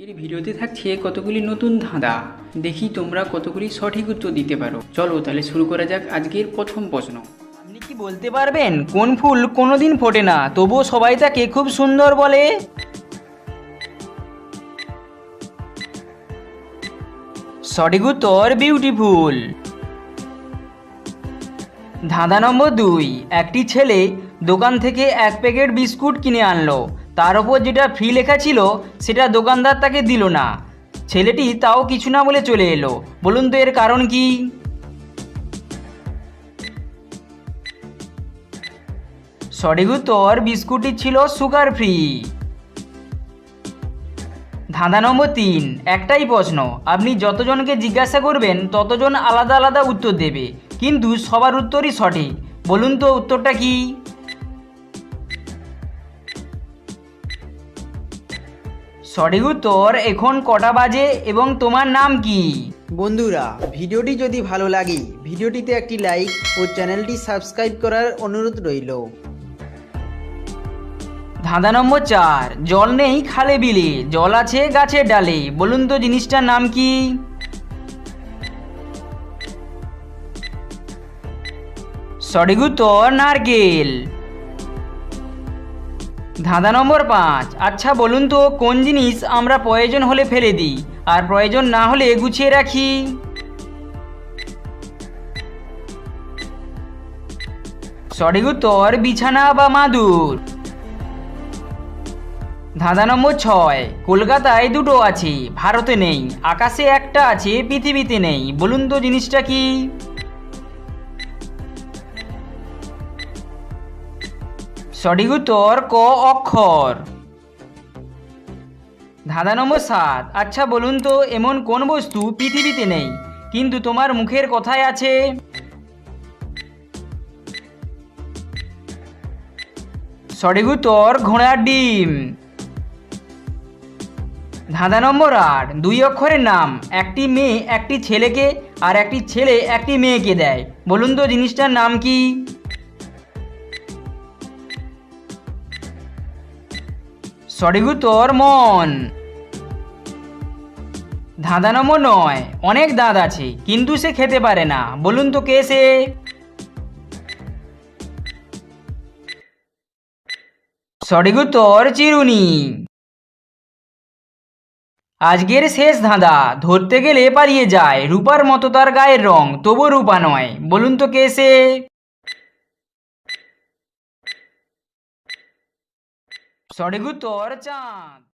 এর ভিডিওতে থাকছে কতগুলি নতুন ধাঁধা। দেখি তোমরা কতগুলি সঠিক উত্তর দিতে পারো। চলো তাহলে শুরু করা যাক আজকের প্রথম প্রশ্ন। আপনি কি বলতে পারবেন, কোন ফুল কোনোদিন ফোটে না, তবুও সবাই তাকে খুব সুন্দর বলে? সঠিক উত্তর বিউটিফুল ধাঁধা নম্বর দুই, একটি ছেলে দোকান থেকে এক প্যাকেট বিস্কুট কিনে আনলো। তার ওপর যেটা ফ্রি লেখা ছিল, সেটা দোকানদার তাকে দিল না। ছেলেটি তাও কিছু না বলে চলে এলো। বলুন তো এর কারণ কি? সঠিক উত্তর বিস্কুটটি ছিল সুগার ফ্রি ধাঁধা নম্বর তিন, একটাই প্রশ্ন। আপনি যতজনকে জিজ্ঞাসা করবেন, ততজন আলাদা আলাদা উত্তর দেবে। কিন্তু সবার উত্তরই সঠিক। বলুন তো উত্তরটা কি? সঠিক উত্তর এখন কটা বাজে এবং তোমার নাম কি? বন্ধুরা ভিডিওটি যদি ভালো লাগে ভিডিওটিতে একটি লাইক ও চ্যানেলটি সাবস্ক্রাইব করার অনুরোধ রইল। ধাঁধা নম্বর চার জল নেই খালে বিলে জল আছে গাছের ডালে বলুন তো জিনিসটার নাম কি? সঠিক উত্তর নারকেল। ধাঁধা নম্বর পাঁচ। আচ্ছা বলুন তো, কোন জিনিস আমরা প্রয়োজন হলে ফেলে দিই? আর প্রয়োজন না হলে গুছিয়ে রাখি? সঠিক উত্তর, বিছানা বা মাদুর। ধাঁধা নম্বর ছয়, কলকাতায় দুটো আছে, ভারতে নেই, আকাশে একটা আছে, পৃথিবীতে নেই। বলুন তো, জিনিসটা কি? সঠিক উত্তর ক অক্ষর। ধাঁধা নম্বর সাত। আচ্ছা বলুন তো, এমন কোন বস্তু পৃথিবীতে নেই, কিন্তু তোমার মুখের কথায় আছে? সঠিক উত্তর ঘোড়ার ডিম। ধাঁধা নম্বর আট। দুই অক্ষরের নাম, একটি মেয়ে একটি ছেলেকে, আর একটি ছেলে একটি মেয়েকে দেয়। বলুন তো, জিনিসটার নাম কি? সঠিক উত্তর মন। ধাঁধা নম্বর নয়, অনেক দাঁত আছে, কিন্তু সে খেতে পারে না। বলুন তো কে সে? সঠিক উত্তর চিরুনি। আজকের শেষ ধাঁধা, ধরতে গেলে পালিয়ে যায়, রূপার মতো তার গায়ের রং তবু রূপা নয়। বলুন তো কে সে? সঠিক উত্তর চাঁদ